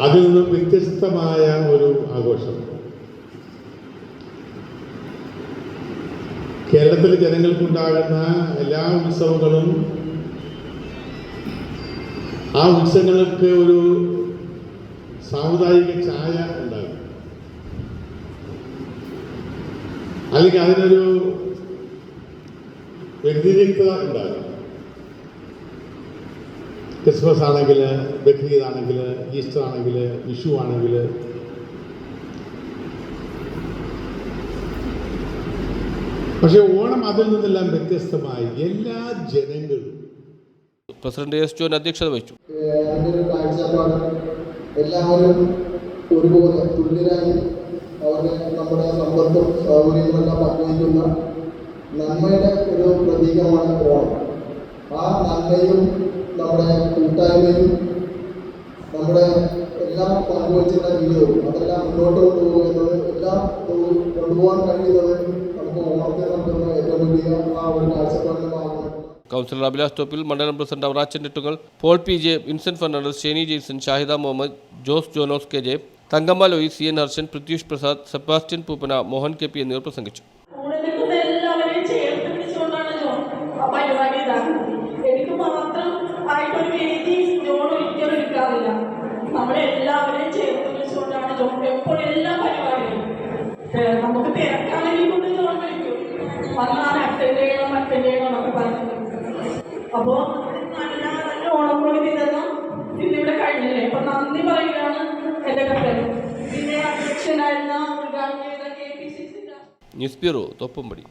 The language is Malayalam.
അതിൽ നിന്നും വ്യത്യസ്തമായ ഒരു ആഘോഷം. കേരളത്തിലെ ജനങ്ങൾക്കുണ്ടാകുന്ന എല്ലാ ഉത്സവങ്ങളും ആ ഉത്സവങ്ങൾക്ക് ഒരു സാമുദായിക ഛായ ഉണ്ടാകും. അല്ലെങ്കിൽ അതിനൊരു വ്യതിരിക്തത ഉണ്ടാകും. ക്രിസ്മസ് ആണെങ്കിൽ ബക്രീദ് ആണെങ്കിൽ ഈസ്റ്റർ ആണെങ്കിൽ വിഷു ആണെങ്കിൽ. പക്ഷെ ഓണം അതിൽ നിന്നെല്ലാം വ്യത്യസ്തമായി എല്ലാ ജനങ്ങളും പ്രസിഡന്റ് എസ് ജോൻ അധ്യക്ഷത വഹിച്ചു. എല്ലാവരും ഒരുപോലെ തുല്യരായി അവരുടെ നമ്മുടെ സമ്പത്തും സൗകര്യങ്ങളെല്ലാം പങ്കുവയ്ക്കുന്ന നന്മയുടെ ഒരു പ്രതീകമാണ് ഓണം. ആ നന്മയും നമ്മുടെ കൂട്ടായ്മയും നമ്മുടെ എല്ലാം പങ്കുവച്ചുള്ള ജീവിതവും അതെല്ലാം മുന്നോട്ട് കൊണ്ടുപോകുന്നത് എല്ലാം കൊണ്ടുപോകാൻ കഴിയുന്നത് നമുക്ക് ഓണത്തെ നൽകുന്ന ഏറ്റവും വലിയ ആ ഒരു കാഴ്ചപ്പാടിന്റെ ഭാഗമാണ് കൗൺസിലർ അഭിലാഷ് തോപ്പിൽ മണ്ഡലം president Avarachan Nettukal Paul P J Vincent Fernandez Sheni Jaison Shahida Muhammad Jose Jonas K J Thankamma Loyi C N Harshan Prithvish Prasad Sebastian Pooppana Mohan K P എന്നിവർ പ്രസംഗിച്ചു. പരിപാടി ഇതാക്കുന്നത് എനിക്ക് മാത്രം ആയിട്ടൊരു വേദി ജോൺ ഒരിക്കലും എടുക്കാറില്ല. നമ്മളെല്ലാവരെയും ചേർത്ത് വിളിച്ചുകൊണ്ടാണ് ജോൺ എപ്പോഴും എല്ലാ പരിപാടികളും. നമുക്ക് തിരക്കാണെങ്കിൽ കൊണ്ട് ജോൺ വിളിക്കും. വന്നാണ് അറ്റൻഡ് ചെയ്യണം അറ്റൻഡ് ചെയ്യണം എന്നൊക്കെ പറഞ്ഞു അപ്പോൾ നല്ല നല്ല ഓണക്കോടി വിതരണം ഇന്നിവിടെ കഴിഞ്ഞില്ലേ? അപ്പൊ നന്ദി പറയുകയാണ് എന്റെ കർത്തവ്യം പിന്നെ അധ്യക്ഷനായിരുന്ന ന്യൂസ് ബ്യൂറോ തോപ്പുംപടി.